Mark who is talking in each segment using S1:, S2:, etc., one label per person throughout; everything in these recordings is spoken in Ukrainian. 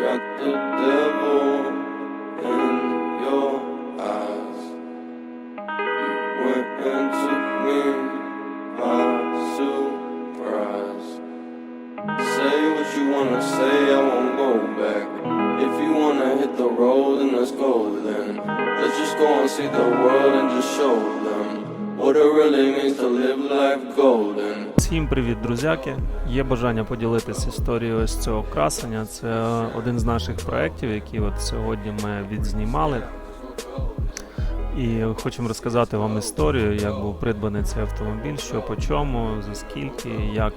S1: got the devil in your eyes. You went and took me by surprise. Say what you wanna say, I won't go back. If you wanna hit the road, then let's go then. Let's just go and see the world and just show them
S2: Всім привіт, друзяки! Є бажання поділитися історією ось цього красення. Це один з наших проєктів, які от сьогодні ми відзнімали. І хочемо розказати вам історію, як був придбаний цей автомобіль, що по чому, за скільки, як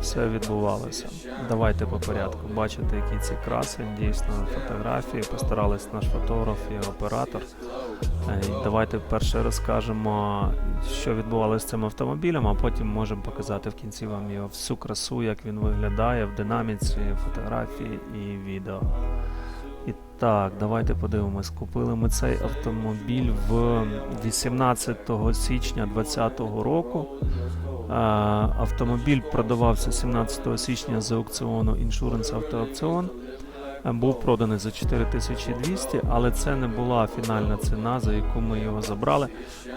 S2: все відбувалося. Давайте по порядку. Бачите, який це красень, дійсно фотографії. Постарались наш фотограф і оператор. Давайте перше розкажемо, що відбувалося з цим автомобілем, а потім можемо показати в кінці вам його всю красу, як він виглядає в динаміці, фотографії і відео. І так, давайте подивимось. Купили ми цей автомобіль в 18 січня 2020 року. Е, Автомобіль продавався 17 січня з аукціону Insurance Автоаукціон. Е, Був проданий за 4200, але це не була фінальна ціна, за яку ми його забрали,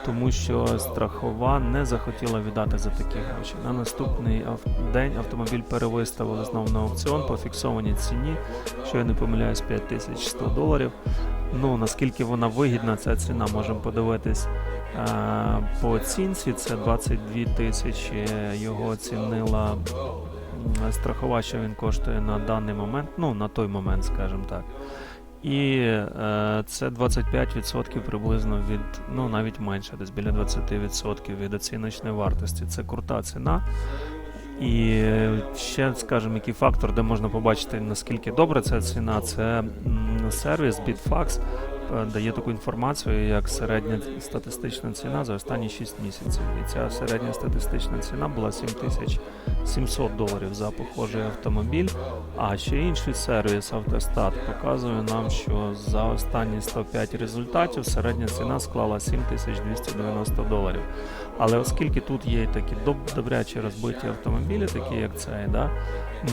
S2: тому що страхова не захотіла віддати за такі гроші. На наступний день автомобіль перевиставили знову на аукціон по фіксованій ціні, що я не помиляюсь, 5100 доларів. Ну наскільки вона вигідна, ця ціна можемо подивитись е, по оцінці. Це 22 тисячі. Його оцінила страхова, що він коштує на даний момент, ну на той момент, скажімо так. І е, це 25% приблизно від, ну навіть менше, десь біля 20% від оціночної вартості. Це крута ціна. І е, ще, скажімо, який фактор, де можна побачити, наскільки добра ця ціна, це сервіс Bitfax е, дає таку інформацію, як середня статистична ціна за останні 6 місяців. І ця середня статистична ціна була 7700 доларів за похожий автомобіль. А ще інший сервіс Автостат показує нам, що за останні 105 результатів середня ціна склала 7290 доларів. Але оскільки тут є такі доб- добрячі розбиті автомобілі, такі як цей, да,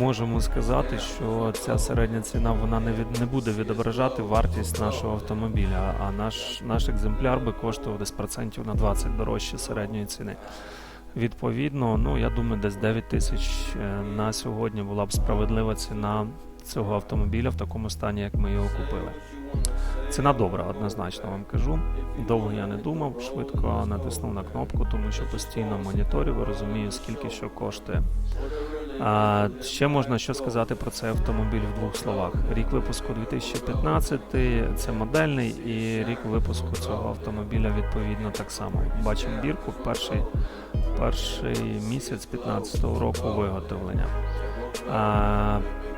S2: можемо сказати, що ця середня ціна вона не від не буде відображати вартість нашого автомобіля, а наш, наш екземпляр би коштував десь процентів на 20 дорожче середньої ціни. Відповідно, ну я думаю, десь 9 тисяч е, на сьогодні була б справедлива ціна цього автомобіля в такому стані, як ми його купили. Ціна добра, однозначно вам кажу. Довго я не думав, швидко натиснув на кнопку, тому що постійно моніторю, розумію, скільки що коштує. А, ще можна що сказати про цей автомобіль в двох словах. Рік випуску 2015, це модельний, і рік випуску цього автомобіля відповідно так само. Бачимо бірку, перший, перший місяць 15-го року виготовлення.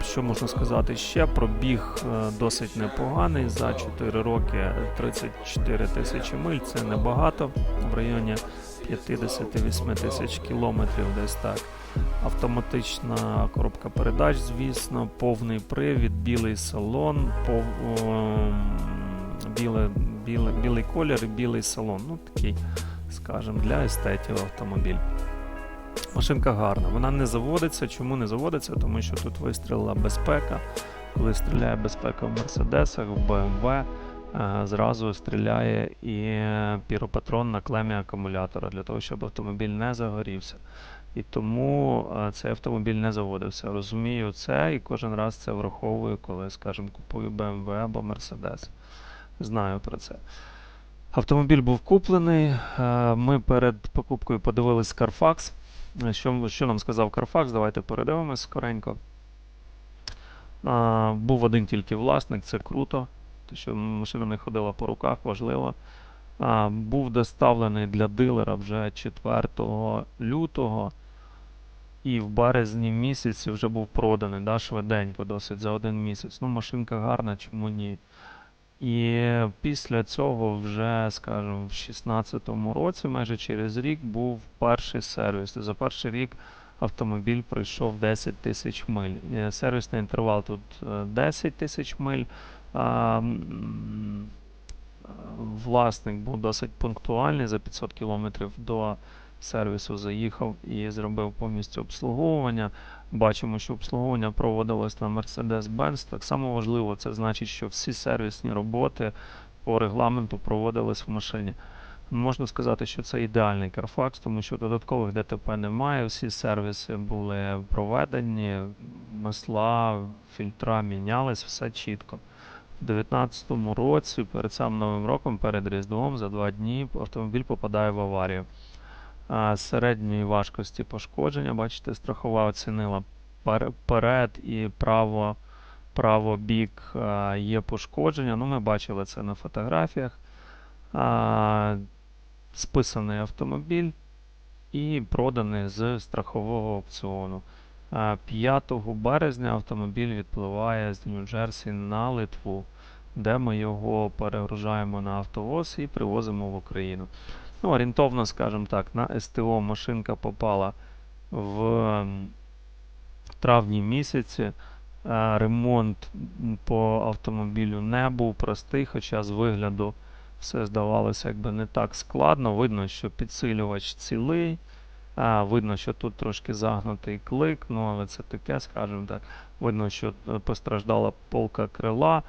S2: Що можна сказати ще? Пробіг е, досить непоганий. За 4 роки 34 тисячі миль. Це небагато в районі 58 тисяч кілометрів, десь так. Автоматична коробка передач, звісно, повний привід, білий салон, пов... біле, біле, білий колір і білий салон. Ну, такий, скажімо, для естетів автомобіль. Машинка гарна, вона не заводиться. Чому не заводиться? Тому що тут вистрілила безпека. Коли стріляє безпека в Мерседесах, в BMW, е, зразу стріляє і піропатрон на клемі акумулятора для того, щоб автомобіль не загорівся. І тому е, цей автомобіль не заводився. Розумію це і кожен раз це враховую, коли, скажімо, купую BMW або Mercedes. Знаю про це. Автомобіль був куплений. е, Ми перед покупкою подивились Carfax. Е, Що, що нам сказав Carfax? Давайте передивимось скоренько. А, був один тільки власник, це круто. Те, що машина не ходила по руках, важливо. А, був доставлений для дилера вже 4 лютого. І в березні місяці вже був проданий, да, швиденько, досить за один місяць. Ну, машинка гарна, чому ні. І після цього, вже, скажімо, в 2016 році, майже через рік, був перший сервіс. За перший рік автомобіль пройшов 10 тисяч миль. Е, Сервісний інтервал тут е, 10 тисяч миль. А, е, Власник був досить пунктуальний за 500 кілометрів до сервісу заїхав і зробив повністю обслуговування. Бачимо, що обслуговування проводилось на Mercedes-Benz. Так само важливо, це значить, що всі сервісні роботи по регламенту проводились в машині. Можна сказати, що це ідеальний Carfax, тому що додаткових ДТП немає. Всі сервіси були проведені, масла, фільтра мінялись, все чітко. У 2019 році, перед самим Новим роком, перед Різдвом, за два дні автомобіль попадає в аварію. Середньої важкості пошкодження, бачите, страхова оцінила пер- перед і право, право бік є пошкодження. Ну, ми бачили це на фотографіях. Списаний автомобіль і проданий з страхового опціону. 5 березня автомобіль відпливає з Нью-Джерсі на Литву, де ми його перегружаємо на автовоз і привозимо в Україну. Ну, орієнтовно, скажімо так, на СТО машинка попала в травні місяці. Е, Ремонт по автомобілю не був простий, хоча з вигляду все здавалося якби не так складно. Видно, що підсилювач цілий. А, видно, що тут трошки загнутий клик, ну але це таке, скажімо так. Видно, що е, постраждала полка крила.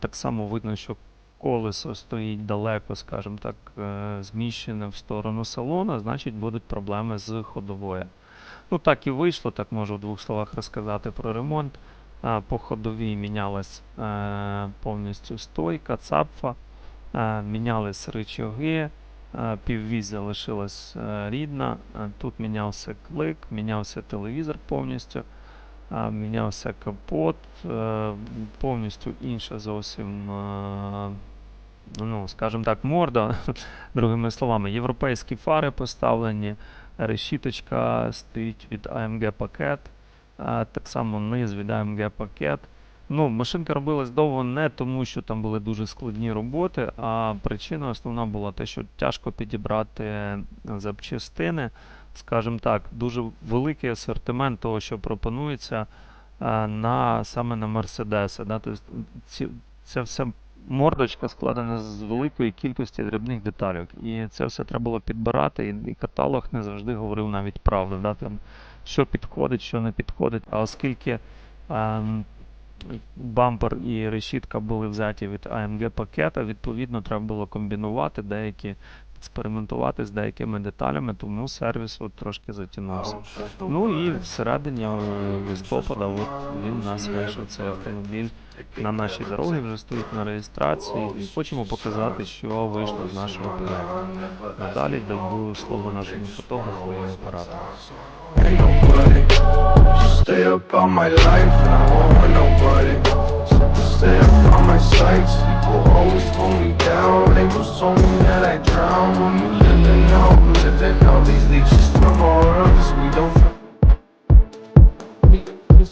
S2: Так само видно, що колесо стоїть далеко, скажімо так, е, зміщене в сторону салона, значить будуть проблеми з ходовою. Ну так і вийшло, так можу в двох словах розказати про ремонт. По ходовій мінялась е, повністю стойка, цапфа, е, мінялись рычаги, е, піввісь залишилась е, рідна, е, тут мінявся клик, мінявся телевізор повністю, е, мінявся капот, е, повністю інша зовсім, е, ну, скажімо так, морда, другими словами, європейські фари поставлені, решіточка стоїть від AMG пакет, так само низ від AMG пакет. Ну, машинка робилась довго не тому, що там були дуже складні роботи, а причина основна була те, що тяжко підібрати запчастини. Скажімо так, дуже великий асортимент того, що пропонується на, саме на Мерседеси. Да? Тобто ця вся мордочка складена з великої кількості дрібних деталей. І це все треба було підбирати, і, і каталог не завжди говорив навіть правду. Да? Там, що підходить, що не підходить. А оскільки ем, бампер і решітка були взяті від AMG пакета, відповідно, треба було комбінувати деякі, експериментувати з деякими деталями, тому сервіс от трошки затягнувся. Ну і всередині е, листопада от він у нас вийшов цей автомобіль на нашій дорогі, вже стоїть на реєстрації. І хочемо показати, що вийшло з нашого проекту. Надалі даю слово нашому фотографу і оператору.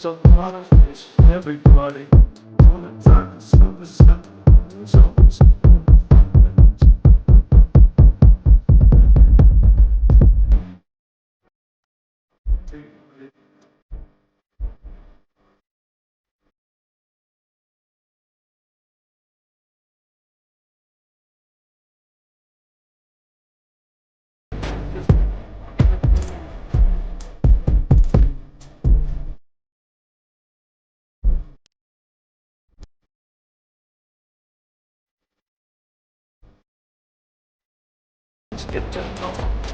S3: So hard, everybody. All the time, so,
S2: 없죠.